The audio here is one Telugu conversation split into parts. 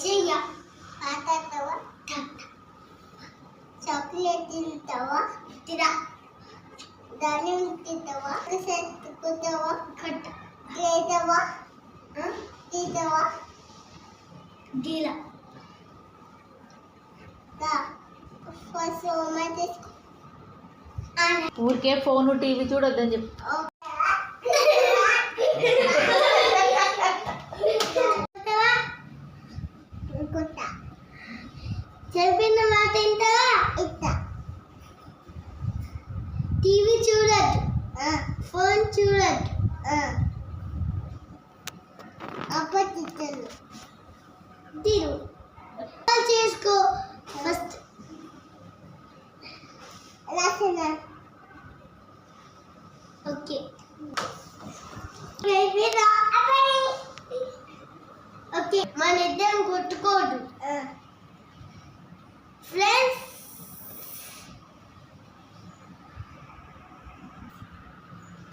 చెయ్య ఆటాడతావా చాక్లెట్ తింటావా? తిరా. ధాన్యం తింటావా? సెత్తుకుంటావా కట్ట లేదవా తీసావా గీల. ఊరికే ఫోన్ టీవీ చూడొద్దని చెప్పు. చెప్పిన మాట ఇంటవా ఇస్తా. టీవీ చూడద్దు. ఫోన్ చూడద్దు. అప్పటికలు తిరు చేసుకో. ఫస్ట్. రాసిన?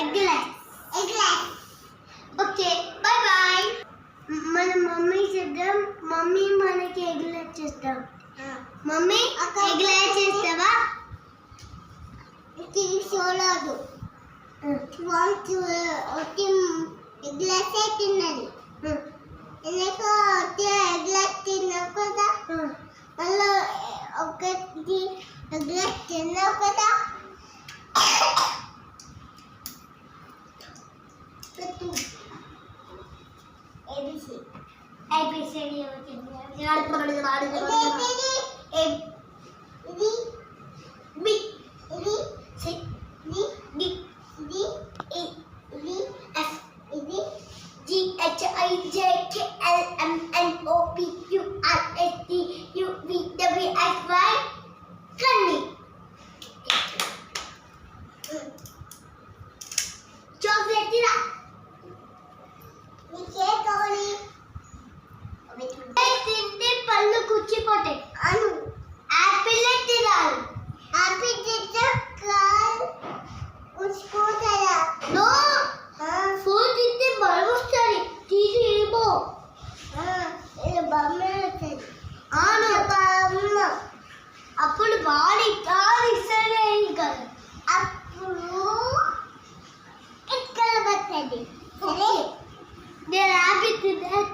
Egg egg okay bye bye మన మమ్మీ చేద్దాం. మమ్మీ మనకి ఎగ్ రైస్ చేస్తాం. మమ్మీ ఎగ్ రైస్ చేస్తావా? చూడదు. వాళ్ళు వచ్చి ఎగ్ రైస్ తిన్నది. ఎందుకు వచ్చి ఎగ్ రైస్ తిన్నావు కదా? మళ్ళీ ఒకటి ఎగ్ రైస్ తిన్నావు కదా? I appreciate you. అప్పుడు బాడీ కాదు ఇస్తేనే కదా అప్పుడు ఇక్కడ పట్టండి సరే నేను హ్యాపీ టు దట్